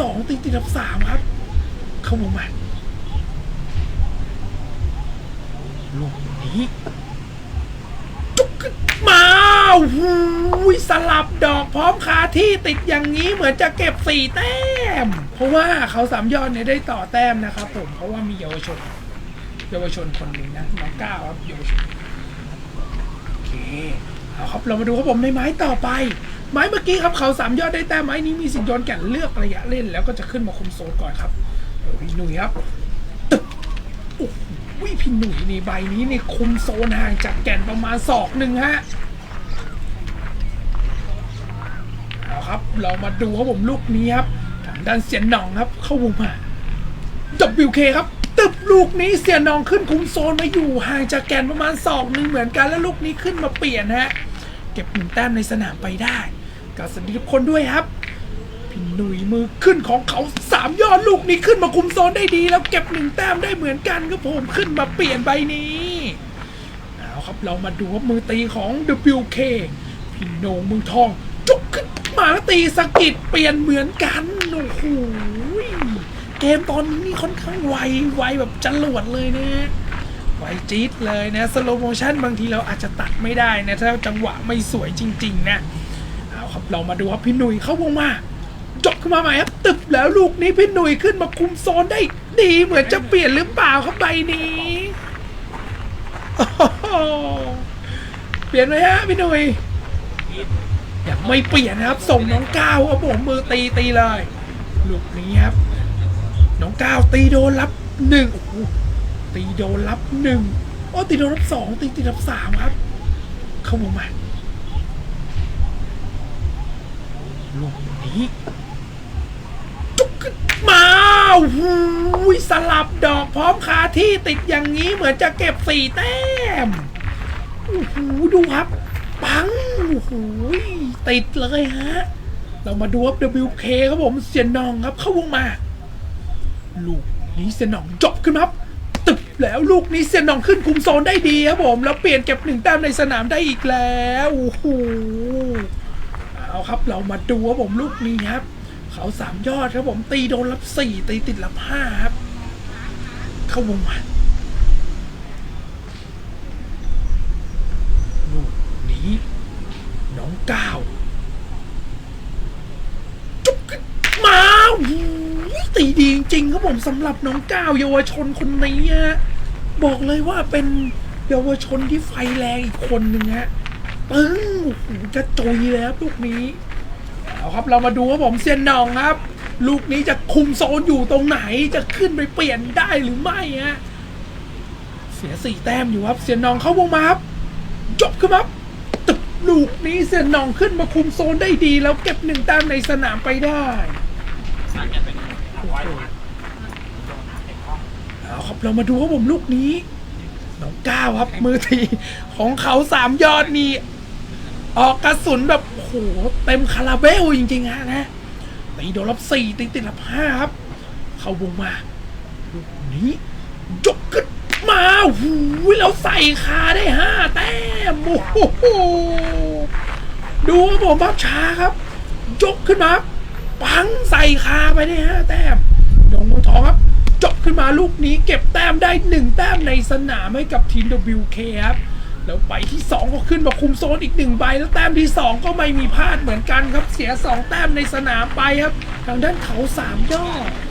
สองตีติดรับสามครับ เข้าวงมาลูกนี้จุกขึ้นมาหูยสลับดอกพร้อมคาที่ติดอย่างนี้เหมือนจะเก็บสี่แต้ม เพราะว่าเขาสามยอดเนี่ยได้ต่อแต้มนะครับผมเพราะว่ามีเยาวชน เยาวชนคนหนึ่งนะน้องก้าวครับเยาวชนโอเคเอาครับเรามาดูครับผมในไม้ต่อไป ไม้เมื่อกี้ครับเขาสามยอดได้แต้มไม้นี้มีสิทธิ์โยนแก่นเลือกระยะเล่น แล้วก็จะขึ้นมาคุมโซนก่อนครับพี่หนุ่ยครับตึ๊บโอ้โหพี่หนุ่ยนี่ใบนี้นี่คุมโซนห่างจากแก่นประมาณศอกหนึ่งฮะเอาครับ เรามาดูครับผมลูกนี้ครับทางด้านเสียนหน่องครับ เข้าวงมา WK ครับตึบลูกนี้เสียนองขึ้นคุมโซนมาอยู่ห่างจากแกนประมาณศอกหนึ่งเหมือนกันแล้วลูกนี้ขึ้นมาเปลี่ยนฮะ เก็บหนึ่งแต้มในสนามไปได้ก็สวัสดีทุกคนด้วยครับพี่หนุ่ยมือขึ้นของเขาสามยอดลูกนี้ขึ้นมาคุมโซนได้ดี แล้วเก็บหนึ่งแต้มได้เหมือนกันครับผมขึ้นมาเปลี่ยนใบนี้เอาครับเรามาดูว่ามือตีของ WK พี่โหนงมือทองจุกขึ้นมาแล้วตีสกิดเปลี่ยนเหมือนกันโอ้โหเกมตอนนี้นี่ค่อนข้างไวไวแบบจรวดเลยนะ ไวจี๊ดเลยนะสโลโมชันบางทีเราอาจจะตัดไม่ได้นะถ้าจังหวะไม่สวยจริง ๆ นะเอาครับเรามาดูว่าพี่หนุ่ยเข้าวงมาจบขึ้นมาใหม่ครับ ตึบแล้วลูกนี้พี่หนุ่ยขึ้นมาคุมโซนได้ ดีเหมือนจะเปลี่ยนหรือเปล่าครับใบนี้เปลี่ยนไหมฮะพี่หนุ่ยยังไม่เปลี่ยนนะครับ ส่งน้องก้าวครับผมมือตีตีเลย ลูกนี้ครับ น้องก้าวตีโดนรับหนึ่งโอ้โห ตีโดนรับหนึ่งโอ้ตีโดนรับสองตีตีรับสามครับ เข้ามาใหม่ลูกนี้จุกขึ้นมาหูยสลับดอกพร้อมคาที่ติดอย่างนี้เหมือนจะเก็บสี่แต้มโอ้โหดูครับ ปังโอ้โหติดเลยฮะ เรามาดูครับ WK ครับผมเสียนนองครับเข้าวงมา ลูกนี้เซยนนองจบขึ้นครับ แล้วลูกนี้เซยนหนองขึ้นคุมโซนได้ดีครับผม แล้วเปลี่ยนเก็บหนึ่งแต้มในสนามได้อีกแล้วโอ้โหเอาครับเรามาดูครับผมลูกนี้ครับ เขาสามยอดครับผมตีโดนรับสี่ตีติดรับห้าครับ เข้าวงมาลูกนี้ น้องก้าว จุกขึ้นมาโอ้โห ตีดีจริงครับผมสำหรับน้องก้าวเยาวชนคนนี้ฮะบอกเลยว่าเป็นเยาวชนที่ไฟแรงอีกคนหนึ่งฮะปึ้งโจะจุยแล้วลูกนี้เอาครับเรามาดูครับผมเซียนนองครับ ลูกนี้จะคุมโซนอยู่ตรงไหนจะขึ้นไปเปลี่ยนได้หรือไม่ฮะเสียสี่แต้มอยู่ครับเซียนนองเข้าวงมาครับจบขึ้นมาครับตึกลูกนี้เซียนนองขึ้นมาคุมโซนได้ดี แล้วเก็บหนึ่งแต้มในสนามไปได้ เอาครับเรามาดูครับผมลูกนี้น้องก้าวครับมือทีของเขาสามยอดนี่ออกกระสุนแบบโอ้โหเต็มคาราเบลจริงๆฮะนะตีโดนรับสี่ตีติดรับห้าครับ เข้าวงมาลูกนี้ยกขึ้นมาหูยแล้วใส่คาได้ห้าแต้มโอ้โหดูครับผมภาพช้าครับ ยกขึ้นมาปังใส่คาไปได้ห้าแต้มองทองครับจบขึ้น มาลูกนี้เก็บแต้มได้หนึ่งแต้มในสนามให้กับทีม WK ครับแล้วไปที่ 2 ก็ขึ้นมาคุมโซนอีกหนึ่งใบแล้วแต้มที่ 2 ก็ไม่มีพลาดเหมือนกันครับเสีย 2 แต้มในสนามไปครับ ทางด้านเขาสามยอด